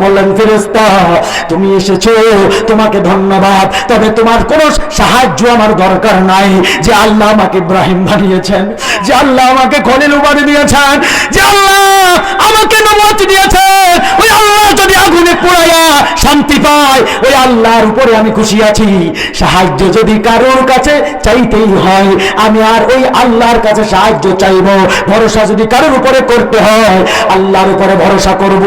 বললেন ফেরেস্তা তুমি এসেছ, তোমাকে ধন্যবাদ, তবে তোমার কোনো সাহায্য আমার দরকার নাই। যে আল্লাহ আমাকে ইব্রাহিম বানিয়েছেন, যে আল্লাহ আমাকে খলিল উপাধি দিয়েছেন, যে আল্লাহ আমাকে নবত দিয়েছেন, ওই আল্লাহ যদি আগুনে পোড়াইয়া শান্তি পায়, ওই আল্লাহর উপরে আমি খুশি আছি। সাহায্য যদি কারোর কাছে চাইতেই হয়, আমি আর ওই আল্লাহর কাছে সাহায্য চাইব। ভরসা যদি কারোর উপরে করতে হয়, আল্লাহর উপরে ভরসা করব।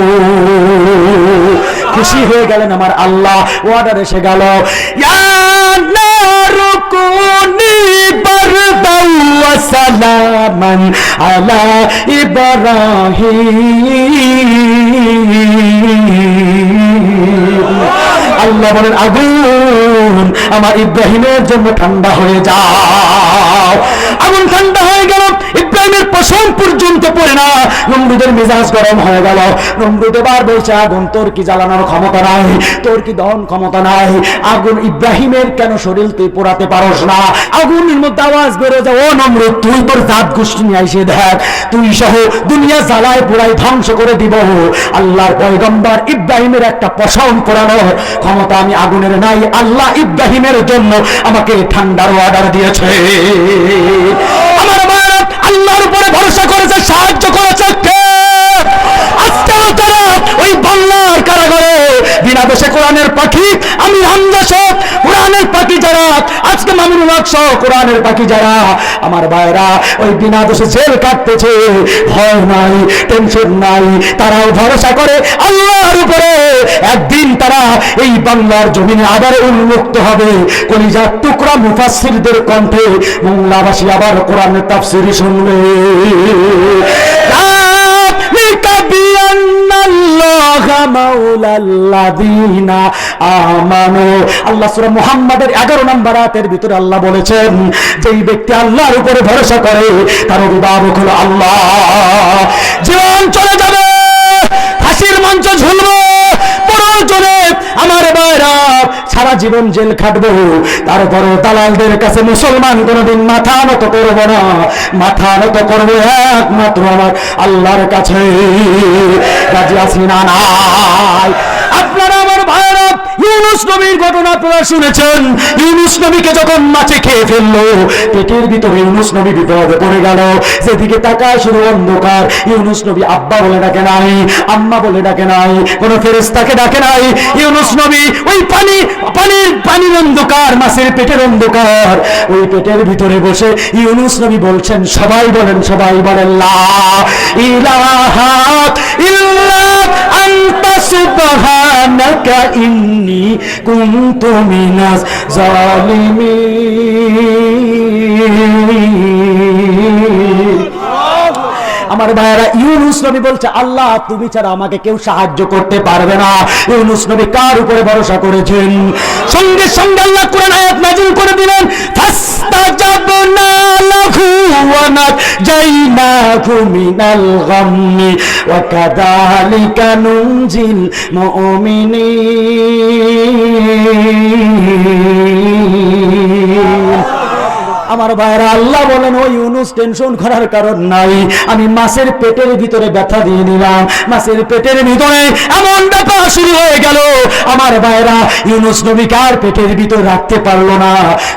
খুশি হয়ে গেলেন আমার আল্লাহ। ওয়ার্ডার এসে গেল। সালামান আলা ইব্রাহিম। আল্লাহ বলেন, আগুন আমার ইব্রাহিমের জন্য ঠান্ডা হয়ে যাও। আগুন ঠান্ডা হয়ে গেল ইব্রাহিমের পশম পর্যন্ত পড়ে না। নমরুদের মেজাজ গরম হয়ে গেল। নমরুদ এবার বলছে, আগুন, তোর কি জ্বালানোর ক্ষমতা নাই? তোর কি দহন ক্ষমতা নাই? আগুন ইব্রাহিমের কেন শরীর তুই পোড়াতে পারস না? আগুনের মধ্যে আওয়াজ বেরো যায় ও নমরুদ, তুই তোর জাত গোষ্ঠী নিয়ে এসে দেখ। তুই সহ দুনিয়া জ্বালায় পোড়াই ধ্বংস করে দিব। আল্লাহর পয়গম্বর ইব্রাহিমের একটা পশম পোড়ানোর ক্ষমতা আমি আগুনের নাই। আল্লাহ ইব্রাহিমের জন্য আমাকে ঠান্ডার অর্ডার দিয়েছে। আমার মায়েরা আল্লাহর উপরে ভরসা করেছে, সাহায্য করেছে কে? তারা ওই বাংলার কারাগারে, বিনা দেশে কোরআনের পাখি, আমি হামজা সহ কোরআনের পাখি যারা, আজকে মামুনুল হক সহ কোরআনের পাখি যারা, আমার ভাইরা ওই বিনা দোষে জেল কাটতেছে, ভয় নাই টেনশন নাই, তারাও ভরসা করে আল্লাহর উপরে, একদিন এই বাংলার জমিনে আবার উন্মুক্ত হবে। কলিজার টুকরা মুফাসিরদের কণ্ঠে বাংলাবাসী আবার কোরআনের তাফসিরি শুনবে। আল্লাহ বলেছেন যে ব্যক্তি আল্লাহর উপরে ভরসা করে, তার অভিভাবক হলো আল্লাহ। জীবন চলে যাবে মঞ্চ ঝুলবে। সারা জীবন জেল খাটবো। তারপরে দালালদের কাছে মুসলমান কোনোদিন মাথা নত করব না। মাথা নত করব একমাত্র আমার আল্লাহর কাছে। আপনারা ইউনুস নবীর ঘটনা আপনারা শুনেছেন। ইউনুস নবীকে যখন মাছে খেয়ে ফেলল, পেটের ভিতরে ইউনুস নবী বিপদে পড়ে গেল। যেদিকে তাকায় শুধু অন্ধকার। ইউনুস নবী আব্বা বলে ডাকে নাই, আম্মা বলে ডাকে নাই, কোন ফেরেস্তাকে ডাকে নাই। ইউনুস নবী ওই পানি, পানির পানির অন্ধকার, মাছের পেটের অন্ধকার। ওই পেটের ভিতরে বসে ইউনুস নবী বলছেন, সবাই বলেন সবাই বলেন, লা ইলাহা ইল্লা আনতা আমার ভাইয়েরা, ইউনুস নবী বলছে, আল্লাহ, তুমি ছাড়া আমাকে কেউ সাহায্য করতে পারবে না। ইউনুস নবী কার উপরে ভরসা করেছেন? সঙ্গে সঙ্গে আল্লাহ নাজিল করে দিলেন। ফাস্তাজাবনা নাজাইনাহু মিনাল গাম্মি ওয়া কাযালিকা নুনজিল মুমিনিন। আমার ভাইরা আল্লাহ বলেন ওই ইউনুস টেনশন করার কারণ নাই। আমি মাছের পেটের ভিতরে ব্যথা দিয়ে নিলাম মাছের পেটের ভিতরে এমন ব্যাপার শুরু হয়ে গেল। আমার ভাইরা ইউনুস নবী কার পেটের ভিতর রাখতে পারল না?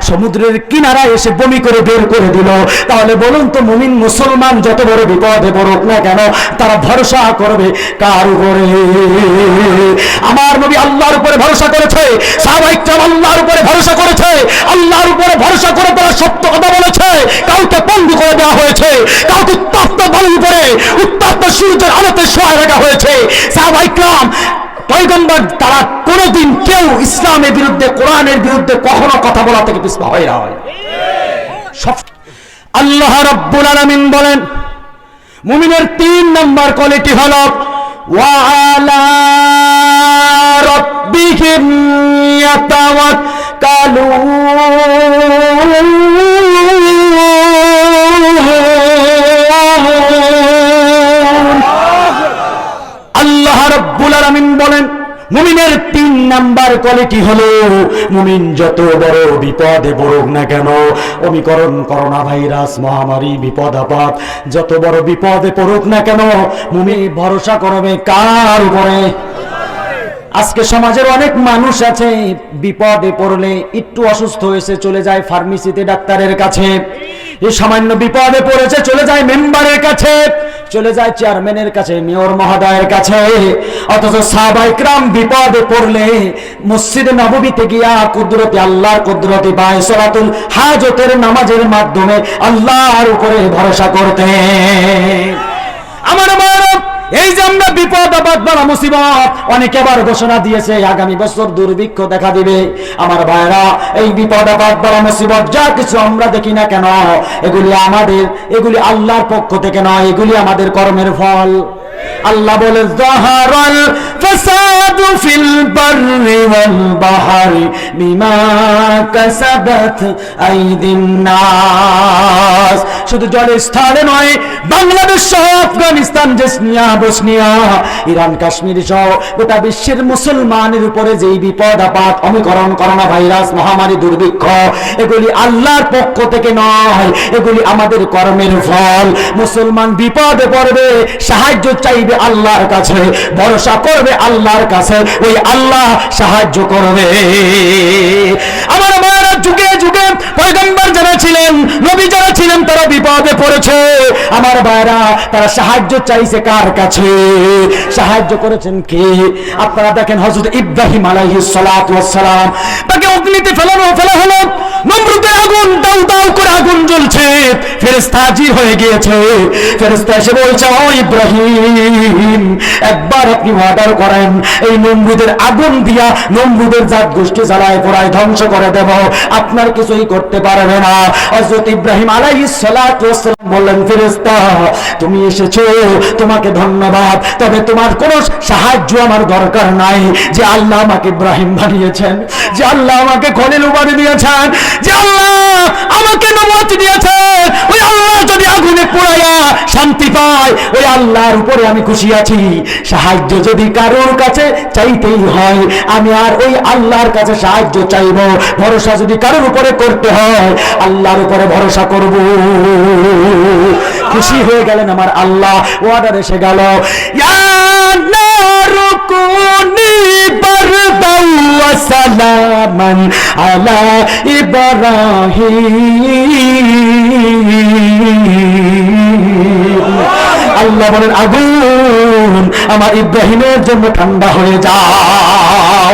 সমুদ্রের কিনারা এসে বমি করে বের করে দিল। তাহলে বলুন তো, মুমিন মুসলমান যত বড় বিপদে পড়ুক না কেন, তারা ভরসা করবে কার উপরে? আমার নবী আল্লাহর উপরে ভরসা করেছে। সাহাবাইকরাম আল্লাহর উপরে ভরসা করেছে। আল্লাহর উপরে ভরসা করে তারা সত্য কথা বলেছে। কাউকে বন্ধু করে দেওয়া হয়েছে। কাউকে উত্তপ্ত বালুর উপরে, উত্তপ্ত সূর্যের আলোতে শোয়া রাখা হয়েছে। পয়গম্বর তারা কোনোদিন কেউ ইসলামের বিরুদ্ধে, কোরআনের বিরুদ্ধে কখনো কথা বলা থেকে হয় না। হয় আল্লাহ রাব্বুল আলামিন বলেন, মুমিনের তিন নম্বর কোয়ালিটি হলো ওয়ালা রব্বিহিম ইয়াতাওয়াক্কালুন। মুমিনের তিন নাম্বার কোয়ালিটি হলো, মুমিন যত বড় বিপদে পড়ুক না কেন, অমিকরণ করোনা ভাইরাস মহামারী বিপদ আপদ যত বড় বিপদে পড়ুক না কেন, মুমিন ভরসা করবে কার উপরে? আজকে সমাজের অনেক মানুষ আছে, বিপদে পড়লে, একটু অসুস্থ হয়েছে, চলে যায় ফার্মেসিতে ডাক্তারের কাছে। এই সামান্য বিপদে পড়েছে, চলে যায় মেম্বারের কাছে, চলে যায় চেয়ারম্যানের কাছে মেয়র মহোদয়ের কাছে। অথচ সাহাবাইকরাম বিপদে পড়লে, মসজিদে নববীতে গিয়া কুদরতি, আল্লাহর কুদরতি পায় সলাতুল হাজতের নামাজের মাধ্যমে আল্লাহর উপরে ভরসা করতে আমার মায়েরা এই যে আমরা বিপদ, আপদ, বাড়া মুসিবত, অনেকে আবার ঘোষণা দিয়েছে, আগামী বছর দুর্ভিক্ষ দেখা দিবে। আমার ভাইরা এই বিপদ, আপদ, বাড়া মুসিবত, যা কিছু আমরা দেখি না কেন, এগুলি আমাদের, এগুলি আল্লাহর পক্ষ থেকে নয়, এগুলি আমাদের কর্মের ফল। আল্লাহ বলে ফাসাদু ফিল বাররি ওয়াল বাহরি বিমা কাসাবাত আইদিন নাস। শুধু স্থলে নয়, বাংলাদেশ সহ আফগানিস্তান, জেসনিয়া, বসনিয়া, ইরান, কাশ্মীর সহ গোটা বিশ্বের মুসলমানের উপরে যেই বিপদ, আপাত, অমিকরণ করোনা ভাইরাস মহামারী, দুর্ভিক্ষ, এগুলি আল্লাহর পক্ষ থেকে নয়, এগুলি আমাদের কর্মের ফল। মুসলমান বিপদে পড়বে, সাহায্য চাইবে আল্লাহর কাছে, ভরসা করবে আল্লাহর কাছে, ওই আল্লাহ সাহায্য করবে। আমার মায়েরা যুগে যুগে পয়গম্বর যারা ছিলেন, নবী যারা ছিলেন, তারা বিপদে পড়েছে। আমার ভাইরা তারা সাহায্য চাইছে কার কাছে? সাহায্য করেছেন কে? আপনারা দেখেন হযরত ইব্রাহিম আলাইহিস সালাতু ওয়াস সালাম, তাকে অগ্নিতে ফেলানো, ফেলা হলো। নমরুদের আগুন, দাউ দাউ করে আগুন জ্বলছে। ফেরেশতা হাজির হয়ে গিয়েছে। ফেরেশতা এসে বলছে, ও ইব্রাহিম একবার আপনি অর্ডার করেন, এই আগুন দিয়া জাত গোষ্ঠী জ্বালায় ধ্বংস করে দেব। আপনার কিছুই করতে পারবে না। ইব্রাহিম সালাম বললেন তুমি এসেছ, তোমাকে ধন্যবাদ, তবে তোমার কোনো সাহায্য আমার দরকার নাই। যে আল্লাহ আমাকে ইব্রাহিম বানিয়েছেন, যে আল্লাহ আমাকে খলিল উপাধি দিয়েছেন, যে আল্লাহ আমাকে দিয়েছেন পোড়াইয়া শান্তি পায়। ওই আল্লাহর উপরে আমি খুশি আছি। সাহায্য যদি কারোর কাছে চাইতেই হয়, আমি আর ওই আল্লাহর কাছে সাহায্য চাইব। ভরসা যদি কারোর উপরে করতে হয়, আল্লাহর উপরে ভরসা করব। খুশি হয়ে গেলেন আমার আল্লাহ। অর্ডার এসে গেল সালামান আলা ইব্রাহিম। আল্লাহ বলেন আগুন আমার ইব্রাহিমের জন্য ঠান্ডা হয়ে যাও।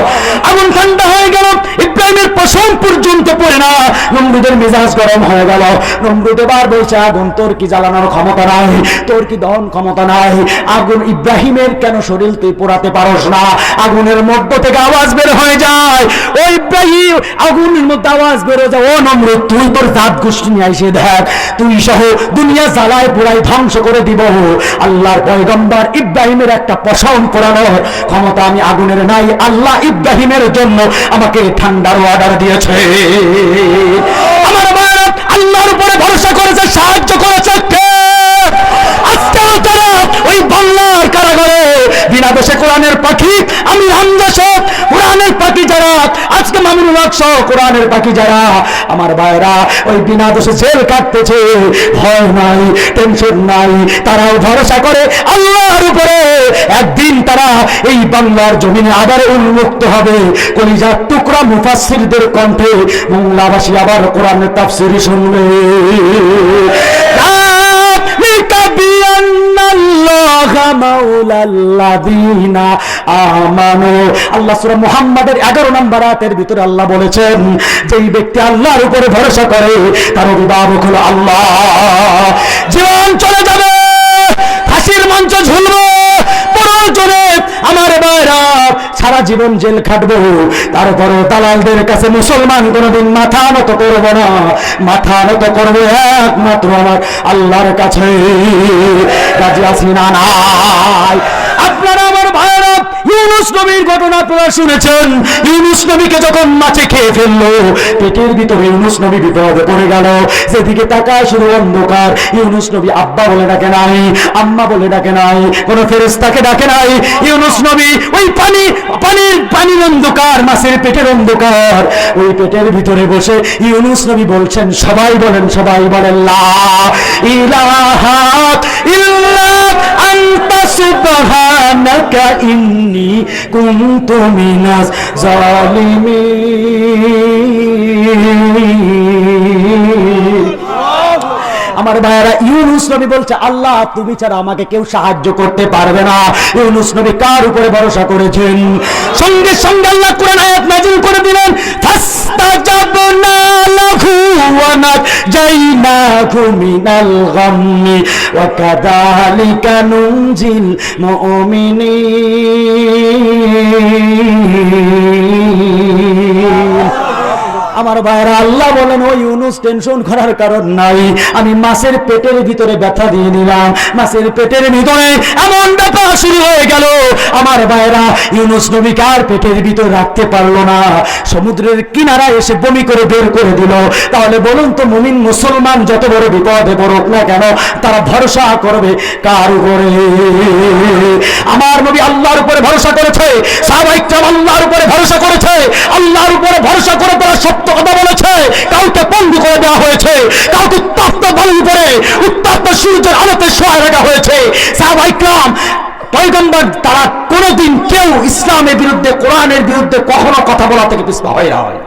আগুন ঠান্ডা হয়ে গেল ইব্রাহিমের পশম পর্যন্ত পড়ে না। নমরুদের মেজাজ গরম হয়ে গেল। নমরুদ এবার বলছে, আগুন, তোর কি জ্বালানোর ক্ষমতা নাই? তোর কি দহন ক্ষমতা নাই? আগুন ইব্রাহিমের কেন শরীর তুই পোড়াতে পারস না? আগুনের মধ্য থেকে আওয়াজ বের হয়ে যায়। ও ইব্রাহিম, আগুনের মধ্যে আওয়াজ যায়। ও নমরুদ, তুই তোর জাত গোষ্ঠী নিয়ে এসে দেখ। তুই সহ দুনিয়া জ্বালায় পোড়ায় ধ্বংস করে দিব। আল্লাহর পয়গম্বর ইব্রাহিমের একটা পশম পোড়ানোর ক্ষমতা আমি আগুনের নাই। আল্লাহ ইব্রাহিমের জন্য আমাকে ঠান্ডার অর্ডার দিয়েছে আমার মায়েরা আল্লাহর উপরে ভরসা করেছে সাহায্য করেছে আজকেও তারা ওই বাংলার কারাগারে বিনা দেশে কোরআনের পাখি, আমি হামজা সহ কোরআনের পাখি যারা, আজকে মামুনুল হক সহ কোরআনের পাখি যারা, আমার ভাইরা ওই বিনা দোষে জেল কাটতেছে, ভয় নাই টেনশন নাই, তারাও ভরসা করে আল্লাহর উপরে, একদিন তারা এই বাংলার জমিনে আবার উন্মুক্ত হবে। কলিজার টুকরা মুফাসসিরদের কণ্ঠে মোংলাবাসী আবার কোরআনের তাফসীর শুনবে। মাউলাল্লাদিনা আমানু। আল্লাহ সূরা মুহাম্মাদের 11 নম্বর আয়াতের ভিতরে আল্লাহ বলেছেন, যেই ব্যক্তি আল্লাহর উপরে ভরসা করে, তার অভিভাবক হলো আল্লাহ। জীবন চলে যাবে ফাঁসির মঞ্চ জীবন জেল খাটবো। তারপরে দালালদের কাছে মুসলমান কোনোদিন মাথা নত করব না। মাথা নত করব একমাত্র আমার আল্লাহর কাছে। রাজি আসি না আপনারা ইউনুস নবীর ঘটনা আপনারা শুনেছেন। ইউনুস নবীকে যখন মাছে খেয়ে ফেলল, পেটের ভিতরে ইউনুস নবী বিপদে পড়ে গেল। সেদিকে তাকায় শুধু অন্ধকার। ইউনুস নবী আব্বা বলে ডাকে নাই, আম্মা বলে ডাকে নাই, কোন ফেরেস্তাকে ডাকে নাই। ইউনুস নবী ওই পানি, পানির পানির অন্ধকার, মাছের পেটের অন্ধকার। ওই পেটের ভিতরে বসে ইউনুস নবী বলছেন, সবাই বলেন সবাই বলেন, লা ইলাহা আমার ভাইয়েরা, ইউনুস নবী বলছে, আল্লাহ, তুমি ছাড়া আমাকে কেউ সাহায্য করতে পারবে না। ইউনুস নবী কার উপরে ভরসা করেছেন? সঙ্গে সঙ্গে আল্লাহ আয়াত নাজিল করে দিলেন মিনাল গাম্মি ওয়া কাযালিকা নুনজিল মুমিনিন আমার ভাইরা আল্লাহ বলেন ওই ইউনুস টেনশন করার কারণ নাই। আমি মাছের পেটের ভিতরে ব্যথা দিয়ে নিলাম মাছের পেটের ভিতরে এমন ব্যাপার শুরু হয়ে গেল। আমার ভাইরা ইউনুস নবীকে আর পেটের ভিতরে রাখতে পারল না? সমুদ্রের কিনারা এসে বমি করে বের করে দিল। তাহলে বলুন তো, মুমিন মুসলমান যত বড় বিপদে পড়ুক না কেন, তারা ভরসা করবে কার উপরে? আমার নবী আল্লাহর উপরে ভরসা করেছে। সাহাবাইকরাম আল্লাহর উপরে ভরসা করেছে। আল্লাহর উপরে ভরসা করে তারা সত্য কথা বলেছে। কাউকে বন্ধু করে দেওয়া হয়েছে। কাউকে উত্তপ্ত বালুর উপরে, উত্তপ্ত সূর্যের আলোতে সহায় রাখা হয়েছে। সাহাবাইকরাম পয়গম্বর, তারা কোনোদিন কেউ ইসলামের বিরুদ্ধে, কোরআনের বিরুদ্ধে কখনো কথা বলা থেকে পিছপা হয় না। হয়